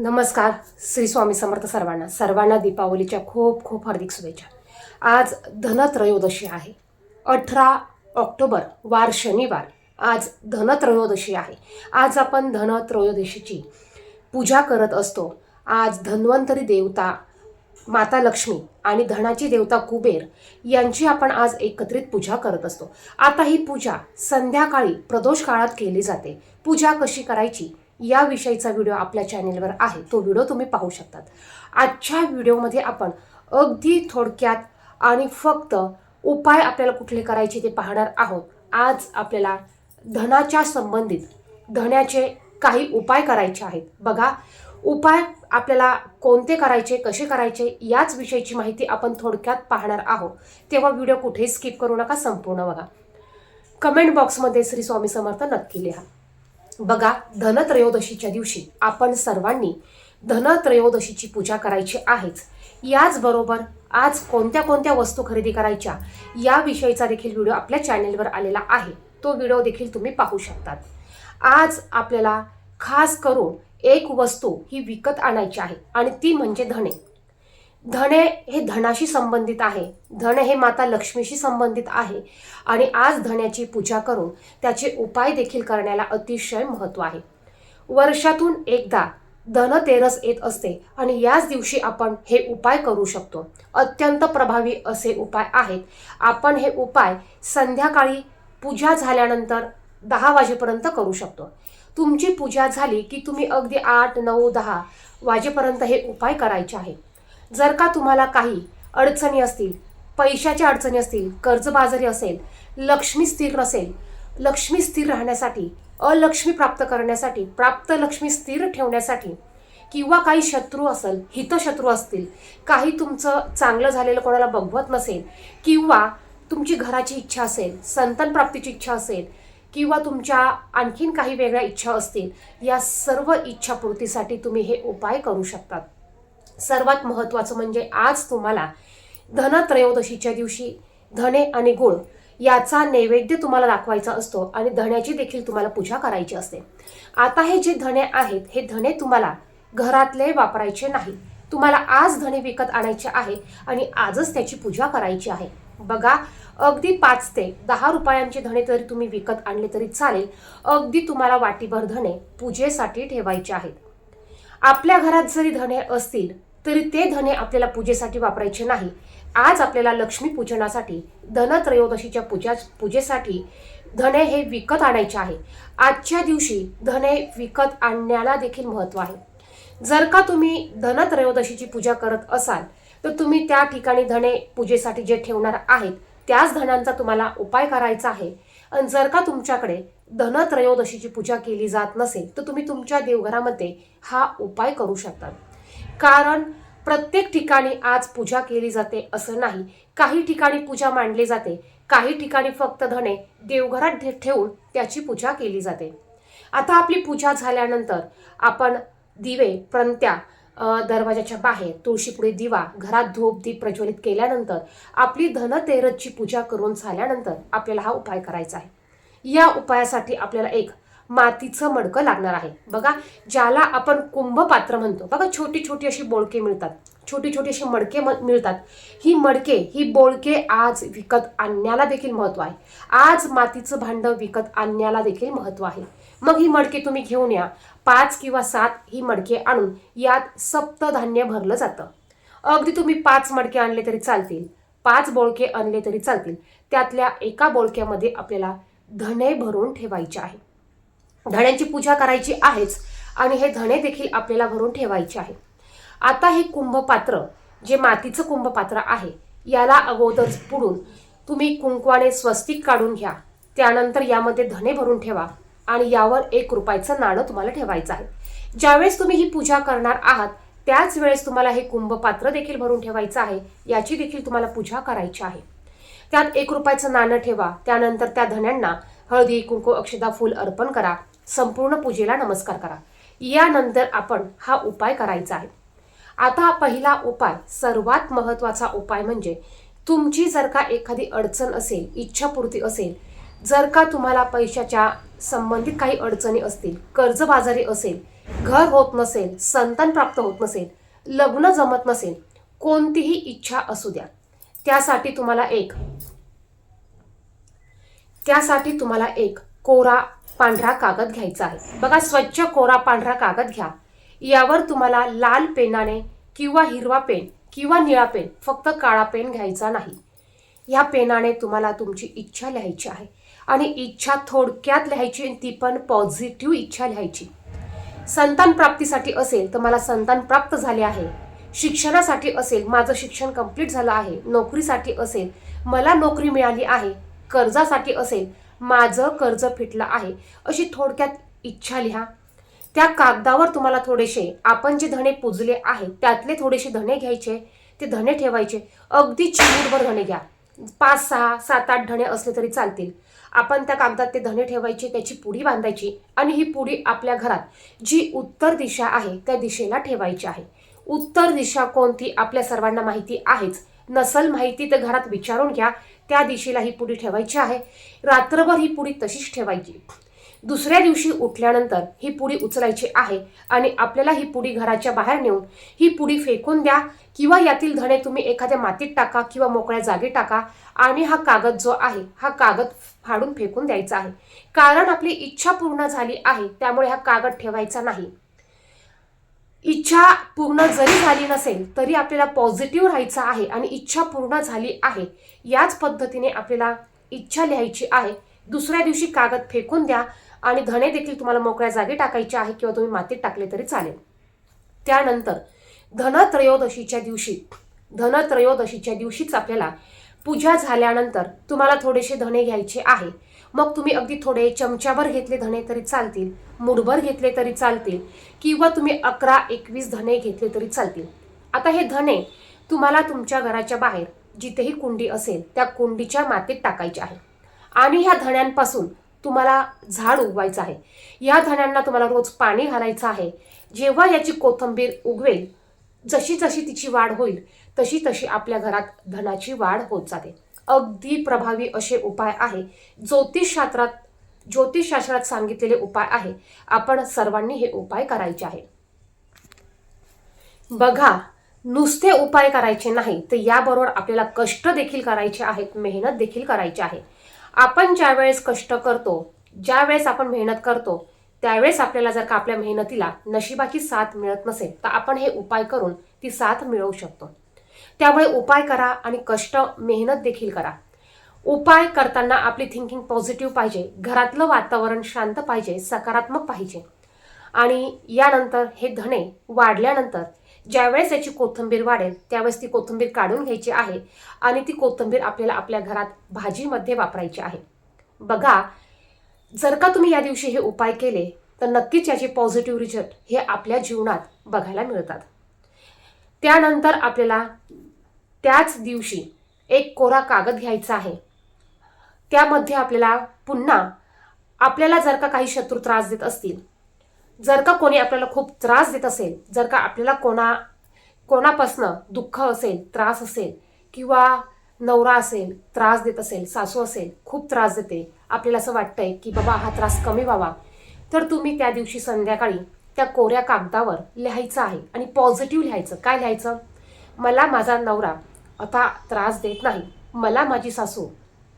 नमस्कार श्री स्वामी समर्थ सर्वांना. सर्वांना दीपावलीच्या खूप खूप हार्दिक शुभेच्छा. आज धनत्रयोदशी आहे. अठरा ऑक्टोबर वार शनिवार. आज धनत्रयोदशी आहे. आज आपण धनत्रयोदशीची पूजा करत असतो. आज धन्वंतरी देवता माता लक्ष्मी आणि धनाची देवता कुबेर यांची आपण आज एकत्रित पूजा करत असतो. आता ही पूजा संध्याकाळी प्रदोष काळात केली जाते. पूजा कशी करायची? याविषयीचा व्हिडिओ आपल्या चॅनेलवर आहे. तो व्हिडिओ तुम्ही पाहू शकतात. आजच्या व्हिडिओमध्ये आपण अगदी थोडक्यात आणि फक्त उपाय आपल्याला कुठले करायचे ते पाहणार आहोत. आज आपल्याला धनाच्या संबंधित धण्याचे काही उपाय करायचे आहेत. बघा उपाय आपल्याला कोणते करायचे कसे करायचे याच विषयीची माहिती आपण थोडक्यात पाहणार आहोत. तेव्हा व्हिडिओ कुठेही स्किप करू नका संपूर्ण बघा. कमेंट बॉक्समध्ये श्री स्वामी समर्थ नक्की लिहा. बघा धनत्रयोदशीच्या दिवशी आपण सर्वांनी धनत्रयोदशीची पूजा करायची आहेच. याचबरोबर आज कोणत्या कोणत्या वस्तू खरेदी करायच्या याविषयीचा देखील व्हिडिओ आपल्या चॅनेलवर आलेला आहे. तो व्हिडिओ देखील तुम्ही पाहू शकतात. आज आपल्याला खास करून एक वस्तू ही विकत आणायची आहे आणि ती म्हणजे धणे धने हे धनाशी संबंधित आहे. धन हे माता लक्ष्मीशी संबंधित आहे. आणि आज धन्याची पूजा करून त्याचे उपाय देखील करण्याला अतिशय महत्त्व आहे. वर्षातून एकदा धनतेरस येत असते आणि याच दिवशी आपण हे उपाय करू शकतो. अत्यंत प्रभावी असे उपाय आहेत. आपण हे उपाय संध्याकाळी पूजा झाल्यानंतर दहा वाजेपर्यंत करू शकतो. तुमची पूजा झाली की तुम्ही अगदी आठ नऊ दहा वाजेपर्यंत हे उपाय करायचे आहे जर का तुम्हाला काही अडचणी असतील पैशाच्या अडचणी असतील कर्जबाजारी असेल लक्ष्मी स्थिर नसेल लक्ष्मी स्थिर राहण्यासाठी अलक्ष्मी प्राप्त करण्यासाठी प्राप्त लक्ष्मी स्थिर ठेवण्यासाठी किंवा काही शत्रू असेल हितशत्रू असतील काही तुमचं चांगलं झालेलं कोणाला बघवत नसेल किंवा तुमची घराची इच्छा असेल संतान प्राप्तीची इच्छा असेल किंवा तुमच्या आणखीन काही वेगळ्या इच्छा असतील या सर्व इच्छापूर्तीसाठी तुम्ही हे उपाय करू शकतात. सर्वात महत्त्वाचं म्हणजे आज तुम्हाला धनत्रयोदशीच्या दिवशी धने आणि गुळ याचा नैवेद्य तुम्हाला दाखवायचा असतो आणि धण्याची देखील तुम्हाला पूजा करायची असते. आता हे जे धणे आहेत हे धणे तुम्हाला घरातले वापरायचे नाही. तुम्हाला आज धणे विकत आणायचे आहे आणि आजच त्याची पूजा करायची आहे. बघा अगदी पाच ते दहा रुपयांचे धणे तरी तुम्ही विकत आणले तरी चालेल. अगदी तुम्हाला वाटीभर धणे पूजेसाठी ठेवायचे आहेत. आपल्या घरात जरी धणे असतील तरी ते धने आपल्याला पूजेसाठी वापरायचे नाही. आज आपल्याला लक्ष्मी पूजनासाठी धनत्रयोदशीच्या पूजा पूजेसाठी धने हे विकत आणायचे आहे. आजच्या दिवशी धने विकत आणण्याला देखील महत्त्व आहे. जर का तुम्ही धनत्रयोदशीची पूजा करत असाल तर तुम्ही त्या ठिकाणी धने पूजेसाठी जे ठेवणार आहेत त्याच धनांचा तुम्हाला उपाय करायचा आहे. आणि जर का तुमच्याकडे धनत्रयोदशीची पूजा केली जात नसेल तर तुम्ही तुमच्या देवघरामध्ये हा उपाय करू शकता. कारण प्रत्येक ठिकाणी आज पूजा केली जाते असं नाही. काही ठिकाणी पूजा मांडली जाते काही ठिकाणी फक्त धणे देवघरात ठे- ठेवून त्याची पूजा केली जाते. आता आपली पूजा झाल्यानंतर आपण दिवे प्रंत्या दरवाजाच्या बाहेर तुळशीपुढे दिवा घरात धूप दीप प्रज्वलित केल्यानंतर आपली धनतेरथची पूजा करून झाल्यानंतर आपल्याला हा उपाय करायचा आहे. या उपायासाठी आपल्याला एक मातीचं मडकं लागणार आहे. बघा ज्याला आपण कुंभपात्र म्हणतो. बघा छोटी छोटी अशी बोळके मिळतात. छोटी छोटी अशी मडके म- मिळतात. ही मडके ही बोळके आज विकत आणण्याला देखील महत्त्व आहे. आज मातीचं भांडं विकत आणण्याला देखील महत्त्व आहे. मग ही मडके तुम्ही घेऊन या. पाच किंवा सात ही मडके आणून यात सप्तधान्य भरलं जातं. अगदी तुम्ही पाच मडके आणले तरी चालतील. पाच बोळके आणले तरी चालतील. त्यातल्या एका बोळक्यामध्ये आपल्याला धणे भरून ठेवायचे आहे. धण्यांची पूजा करायची आहेच आणि हे धणे देखील आपल्याला भरून ठेवायचे आहे. आता हे कुंभपात्र जे मातीचं कुंभपात्र आहे याला अगोदर पुडून तुम्ही कुंकवाने स्वस्तिक काढून घ्या. त्यानंतर यामध्ये धणे भरून ठेवा आणि यावर एक रुपयाचं नाणं तुम्हाला ठेवायचं आहे. ज्यावेळेस तुम्ही ही पूजा करणार आहात त्याच वेळेस तुम्हाला हे कुंभपात्र देखील भरून ठेवायचं आहे याची देखील तुम्हाला पूजा करायची आहे. त्यात एक रुपयाचं नाणं ठेवा. त्यानंतर त्या धण्यांना हळदी कुंकू अक्षदा फूल अर्पण करा. संपूर्ण पूजेला नमस्कार करा. यानंतर आपण हा उपाय करायचा आहे. आता पहिला उपाय सर्वात महत्त्वाचा उपाय म्हणजे तुमची जर का एखादी अडचण असेल इच्छापूर्ती असेल जर का तुम्हाला पैशाच्या संबंधित काही अडचणी असतील कर्जबाजारी असेल घर होत नसेल संतान प्राप्त होत नसेल लग्न जमत नसेल कोणतीही इच्छा असू द्या. त्यासाठी तुम्हाला एक त्यासाठी तुम्हाला एक कोरा पांढरा कागद घ्यायचा आहे. बघा स्वच्छ कोरा पांढरा कागद घ्या. यावर तुम्हाला लाल पेनाने किंवा हिरवा पेन किंवा निळा पेन फक्त काळा पेन घ्यायचा नाही. ह्या पेनाने तुम्हाला तुमची इच्छा लिहायची आहे. आणि इच्छा थोडक्यात लिहायची आणि ती पण पॉझिटिव्ह इच्छा लिहायची. संतान प्राप्तीसाठी असेल तर मला संतान प्राप्त झाले आहे. शिक्षणासाठी असेल माझं शिक्षण कंप्लीट झालं आहे. नोकरीसाठी असेल मला नोकरी मिळाली आहे. कर्जासाठी असेल माझं कर्ज फिटलं आहे. अशी थोडक्यात इच्छा लिहा. त्या कागदावर तुम्हाला थोडेसे आपण जे धणे पुजले आहेत त्यातले थोडेसे धणे घ्यायचे. ते धणे ठेवायचे. अगदी चिमूटभर धणे घ्या. पाच सहा सात आठ धणे असले तरी चालतील. आपण त्या कागदात ते धणे ठेवायचे त्याची पुडी बांधायची आणि ही पुडी आपल्या घरात जी उत्तर दिशा आहे त्या दिशेला ठेवायची आहे. उत्तर दिशा कोणती? आपल्या सर्वांना माहिती आहेच. नसल माहिती तर घरात विचारून घ्या. त्या दिशेला ही पुडी ठेवायची आहे. रात्रभर ही पुडी तशीच ठेवायची. दुसऱ्या दिवशी उठल्यानंतर ही पुडी उचलायची आहे आणि आपल्याला ही पुडी घराच्या बाहेर नेऊन ही पुडी फेकून द्या किंवा यातील धणे तुम्ही एखाद्या मातीत टाका किंवा मोकळ्या जागी टाका आणि हा कागद जो आहे हा कागद फाडून फेकून द्यायचा आहे. कारण आपली इच्छा पूर्ण झाली आहे त्यामुळे हा कागद ठेवायचा नाही. इच्छा पूर्ण जरी झाली नसेल तरी आपल्याला पॉझिटिव्ह राहायचं आहे आणि इच्छा पूर्ण झाली आहे. याच पद्धतीने आपल्याला इच्छा लिहायची आहे. दुसऱ्या दिवशी कागद फेकून द्या आणि धणे देखील तुम्हाला मोकळ्या जागी टाकायचे आहे किंवा तुम्ही मातीत टाकले तरी चालेल. त्यानंतर धनत्रयोदशीच्या दिवशी धनत्रयोदशीच्या दिवशीच आपल्याला पूजा झाल्यानंतर तुम्हाला थोडेसे धणे घ्यायचे आहे. मग तुम्ही अगदी थोडे चमच्याभर घेतले धणे तरी चालतील मुठभर घेतले तरी चालतील किंवा तुम्ही अकरा एकवीस धणे घेतले तरी चालतील. आता हे धणे तुम्हाला तुमच्या घराच्या बाहेर जिथेही कुंडी असेल त्या कुंडीच्या मातीत टाकायचे आहे. आणि ह्या धण्यांपासून तुम्हाला झाड उगवायचं आहे. या धण्यांना तुम्हाला रोज पाणी घालायचं आहे. जेव्हा याची कोथंबीर उगवेल जशी जशी तिची वाढ होईल तशी तशी आपल्या घरात धनाची वाढ होत जाते. अगदी प्रभावी असे उपाय आहे. ज्योतिषशास्त्रात ज्योतिषशास्त्रात सांगितलेले उपाय आहे. आपण सर्वांनी हे उपाय करायचे आहे बघा नुसते उपाय करायचे नाही तर याबरोबर आपल्याला कष्ट देखील करायचे आहेत मेहनत देखील करायची आहे. आपण ज्या वेळेस कष्ट करतो ज्या वेळेस आपण मेहनत करतो त्यावेळेस आपल्याला जर का आपल्या मेहनतीला नशिबाची साथ मिळत नसेल तर आपण हे उपाय करून ती साथ मिळवू शकतो. त्यामुळे उपाय करा आणि कष्ट मेहनत देखील करा. उपाय करताना आपली थिंकिंग पॉझिटिव्ह पाहिजे घरातलं वातावरण शांत पाहिजे सकारात्मक पाहिजे. आणि यानंतर हे धणे वाढल्यानंतर ज्यावेळेस याची कोथिंबीर वाढेल त्यावेळेस ती कोथिंबीर काढून घ्यायची आहे आणि ती कोथिंबीर आपल्याला आपल्या घरात भाजीमध्ये वापरायची आहे. बघा जर का तुम्ही या दिवशी हे उपाय केले तर नक्कीच याचे पॉझिटिव्ह रिझल्ट हे आपल्या जीवनात बघायला मिळतात. त्यानंतर आपल्याला त्याच दिवशी एक कोरा कागद घ्यायचा आहे. त्यामध्ये आपल्याला पुन्हा आपल्याला जर का काही शत्रू त्रास देत असतील जर का कोणी आपल्याला खूप त्रास देत असेल जर का आपल्याला कोणा कोणापासनं दुःख असेल त्रास असेल किंवा नवरा असेल त्रास देत असेल सासू असेल खूप त्रास देते आपल्याला असं वाटतंय की बाबा हा त्रास कमी व्हावा तर तुम्ही त्या दिवशी संध्याकाळी त्या कोऱ्या कागदावर लिहायचं आहे आणि पॉझिटिव्ह लिहायचं. काय लिहायचं? मला माझा नवरा आता त्रास देत नाही. मला माझी सासू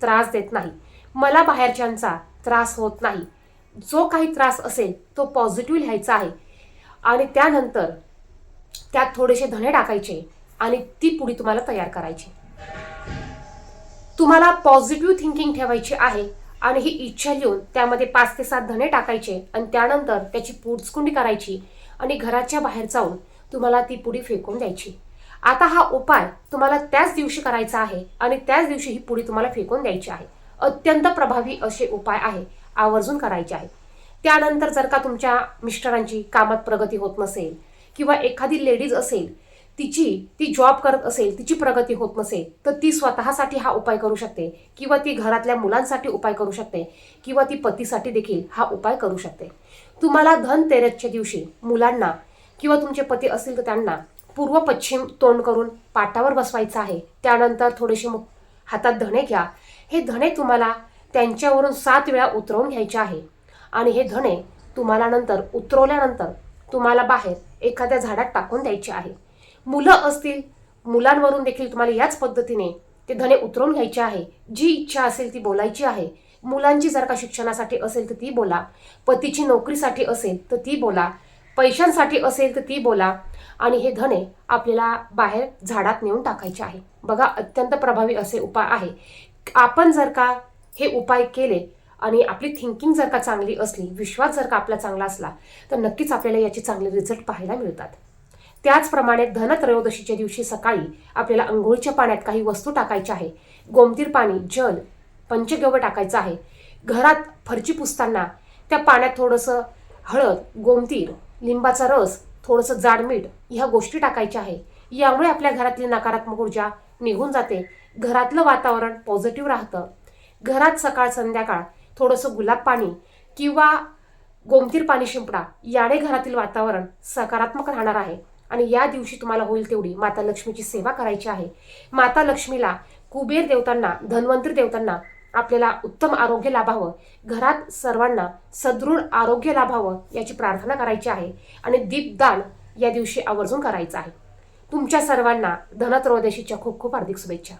त्रास देत नाही. मला बाहेरच्यांचा त्रास होत नाही. जो काही त्रास असेल तो पॉझिटिव्ह लिहायचा आहे. आणि त्यानंतर त्यात थोडेसे धणे टाकायचे आणि ती पुडी तुम्हाला तयार करायची. तुम्हाला पॉझिटिव्ह थिंकिंग ठेवायची आहे. आणि ही इच्छा लिहून त्यामध्ये पाच ते सात धणे टाकायचे आणि त्यानंतर त्याची पुडचकुंडी करायची आणि घराच्या बाहेर जाऊन तुम्हाला ती पुडी फेकून द्यायची. आता हा उपाय तुम्हाला त्याच दिवशी करायचा आहे आणि त्याच दिवशी ही पुडी तुम्हाला फेकून द्यायची आहे. अत्यंत प्रभावी असे उपाय आहे आवर्जून करायचे आहे. त्यानंतर जर का तुमच्या मिस्टरांची कामात प्रगती होत नसेल किंवा एखादी लेडीज असेल तिची ती जॉब करत असेल तिची प्रगती होत नसेल तर ती स्वतःसाठी हा उपाय करू शकते किंवा ती घरातल्या मुलांसाठी उपाय करू शकते किंवा ती पतीसाठी देखील हा उपाय करू शकते. तुम्हाला धनतेरसच्या दिवशी मुलांना किंवा तुमचे पती असतील तर त्यांना पूर्व पश्चिम तोंड करून पाटावर बसवायचं आहे. त्यानंतर थोडेसे हातात धणे घ्या. हे धणे तुम्हाला त्यांच्यावरून सात वेळा उतरवून घ्यायचे आहे. आणि हे धणे तुम्हाला नंतर उतरवल्यानंतर तुम्हाला बाहेर एखाद्या झाडात टाकून द्यायचे आहे. मुलं असतील मुलांवरून देखील तुम्हाला याच पद्धतीने ते धने उतरवून घ्यायचे आहे. जी इच्छा असेल ती बोलायची आहे. मुलांची जर का शिक्षणासाठी असेल तर ती बोला. पतीची नोकरीसाठी असेल तर ती बोला. पैशांसाठी असेल तर ती बोला. आणि हे धने आपल्याला बाहेर झाडात नेऊन टाकायचे आहे. बघा अत्यंत प्रभावी असे उपाय आहे. आपण जर का हे उपाय केले आणि आपली थिंकिंग जर का चांगली असली विश्वास जर का आपला चांगला असला तर नक्कीच आपल्याला याचे चांगले रिझल्ट पाहायला मिळतात. त्याचप्रमाणे धनत्रयोदशीच्या दिवशी सकाळी आपल्याला अंघोळीच्या पाण्यात काही वस्तू टाकायच्या आहे. गोमतीर पाणी जल पंचगव्य टाकायचं आहे. घरात फरची पुसताना त्या पाण्यात थोडंसं हळद गोमतीर लिंबाचा रस थोडंसं जाड मीठ ह्या गोष्टी टाकायच्या आहे. यामुळे आपल्या घरातली नकारात्मक ऊर्जा निघून जाते. घरातलं वातावरण पॉझिटिव्ह राहतं. घरात सकाळ संध्याकाळ थोडंसं गुलाब पाणी किंवा गोमतीर पाणी शिंपडा याने घरातील वातावरण सकारात्मक राहणार आहे. आणि या दिवशी तुम्हाला होईल तेवढी माता लक्ष्मीची सेवा करायची आहे. माता लक्ष्मीला कुबेर देवतांना धन्वंतरी देवतांना आपल्याला उत्तम आरोग्य लाभावं. घरात सर्वांना सदृढ आरोग्य लाभावं याची प्रार्थना करायची आहे आणि दीपदान या दिवशी आवर्जून करायचं आहे. तुमच्या सर्वांना धनत्रयोदशीच्या खूप खूप हार्दिक शुभेच्छा.